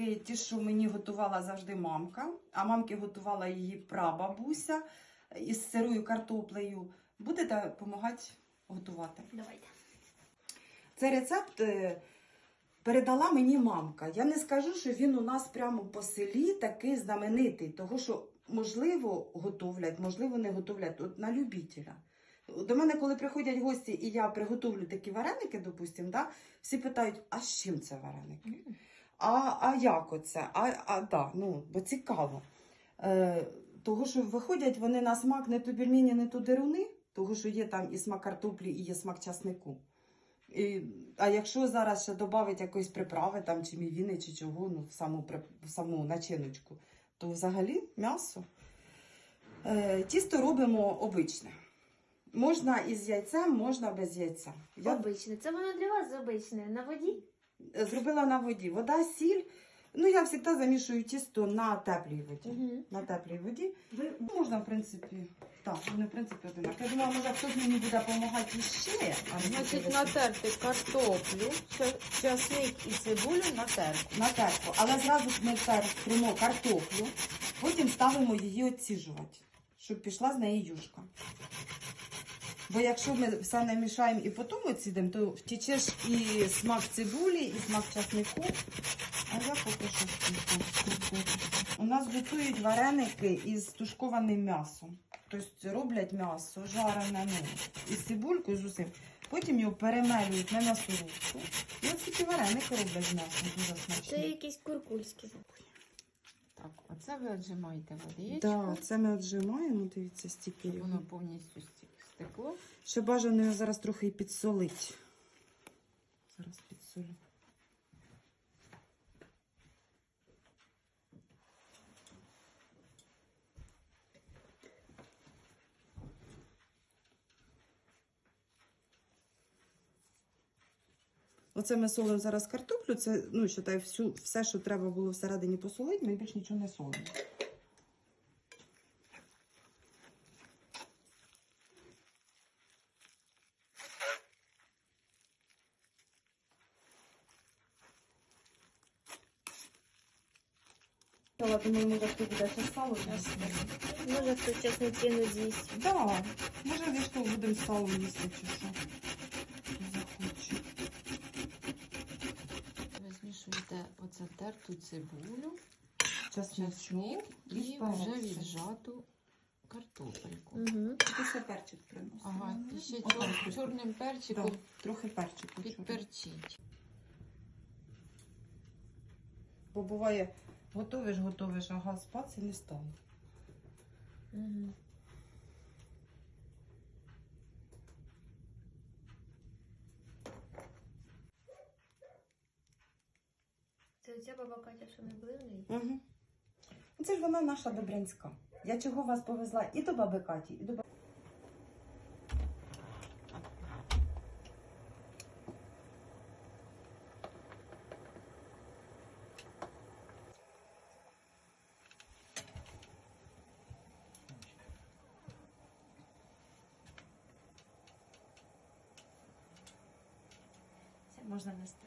вареники, ті, що мені готувала завжди мамка, а мамки готувала її прабабуся із сирою картоплею. Будете допомагати готувати. Давайте. Цей рецепт е, передала мені мамка. Я не скажу, що він у нас прямо по селі такий знаменитий, того що можливо готовлять, можливо, не готовлять От на любителя. До мене, коли приходять гості, і я приготовлю такі вареники, допустим, да, всі питають, а з чим це вареники? А, а як оце? А, а да, ну, бо цікаво. Е, того, що виходять вони на смак не то більміні, не то деруни, того, що є там і смак картоплі, і є смак часнику. І, а якщо зараз ще додати якоїсь приправи там, чи мівіни, чи чого, ну, в саму, в саму начиночку, то взагалі м'ясо. Е, тісто робимо обичне. Можна із яйцем, можна без яйця. Я Обичне. Це воно для вас обичне. На воді? Зробила на воді. Вода, сіль. Ну, я завжди замішую тісто на теплій воді. Угу. На теплій воді. Ви можна, в принципі, так, вони, в принципі, одинакові. Я думала, може, хтось мені буде допомагати ще. А не Значить, буде натерти картоплю, ча- часник і цибулю на терку. на терку. Але зразу ми тримо картоплю, потім ставимо її оціжувати, щоб пішла з неї юшка. Бо якщо ми все не мішаємо і потім оцідемо, то втічеш і смак цибулі, і смак часнику. А я поки що. У нас готують вареники із тушкованим м'ясом. Тобто роблять м'ясо, жарене ну, із цибулькою, з усім. Потім його перемелюють на м'ясорубку. І ось такі вареники роблять з м'ясом, дуже Це смачні. якісь куркульські. Так, оце ви віджимаєте водичку, Так, це ми отжимаємо, дивіться, стільки його. воно повністю сті- стекло. Ще бажано його зараз трохи і підсолить. Зараз підсолю. Оце ми солимо зараз картоплю. Це, ну, считай, всю, все, що треба було всередині посолити, ми більш нічого не солимо. Я думаю, може, хто буде ще сало. Може хтось час не кинуть з'їсть. Да, може вішку будемо сало їсти чи що. Хто захоче. Ви змішуєте оце терту цибулю, Чесночок часник і і перець. вже віджату картопельку. Угу. Ти ще перчик приносила. Ага, і ще чор- чорним перчиком Да, трохи перчику. чорного. підперчіть. Бо буває, готовиш, готовиш, а газ і не. Угу. Це оця баба Катя, що ми були в неї? Угу. Це ж вона наша добрянська. Я чого вас повезла і до баби Каті, і до баби. Це можна нести.